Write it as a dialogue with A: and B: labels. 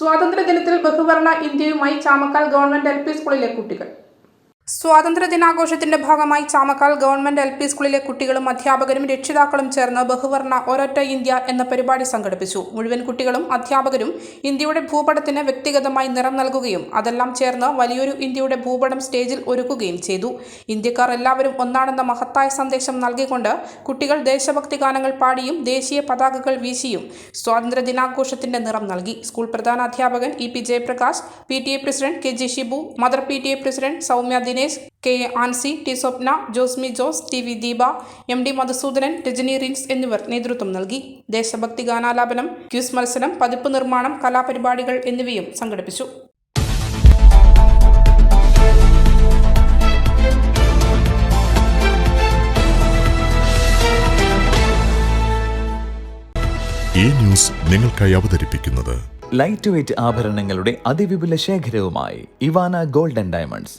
A: സ്വാതന്ത്ര്യദിനത്തിൽ ബഹുവർണ ഇന്ത്യയുമായി Chamakkal government L P സ്കൂളിലെ കുട്ടികൾ സ്വാതന്ത്ര്യ ദിനാഘോഷത്തിന്റെ ഭാഗമായി ചാമക്കാൽ ഗവൺമെന്റ് എൽ പി സ്കൂളിലെ കുട്ടികളും അധ്യാപകരും രക്ഷിതാക്കളും ചേർന്ന് ബഹുവർണ ഒരൊറ്റ ഇന്ത്യ എന്ന പരിപാടി സംഘടിപ്പിച്ചു. മുഴുവൻ കുട്ടികളും അധ്യാപകരും ഇന്ത്യയുടെ ഭൂപടത്തിന് വ്യക്തിഗതമായി നിറം നൽകുകയും അതെല്ലാം ചേർന്ന് വലിയൊരു ഇന്ത്യയുടെ ഭൂപടം സ്റ്റേജിൽ ഒരുക്കുകയും ചെയ്തു. ഇന്ത്യക്കാർ എല്ലാവരും ഒന്നാണെന്ന മഹത്തായ സന്ദേശം നൽകിക്കൊണ്ട് കുട്ടികൾ ദേശഭക്തി ഗാനങ്ങൾ പാടിയും ദേശീയ പതാകകൾ വീശിയും സ്വാതന്ത്ര്യ ദിനാഘോഷത്തിന്റെ നിറം നൽകി. സ്കൂൾ പ്രധാന അധ്യാപകൻ E P Jayaprakash P T A president K G Shibu mother P T A president Soumya Dinesh K A Ancy T Swapna Josmi Jose T V Deepa M D Madhusoodanan Rajani Rince എന്നിവർ നേതൃത്വം നൽകി. ദേശഭക്തി ഗാനാലാപനം quiz മത്സരം പതിപ്പ് നിർമ്മാണം കലാപരിപാടികൾ എന്നിവയും സംഘടിപ്പിച്ചു.
B: ഈ ന്യൂസ് നിങ്ങൾക്കായി അവതരിപ്പിക്കുന്നത്
C: ലൈറ്റ് വെയ്റ്റ് ആഭരണങ്ങളുടെ അതിവിപുല ശേഖരവുമായി ഇവാന ഗോൾഡൻ ഡയമണ്ട്സ്.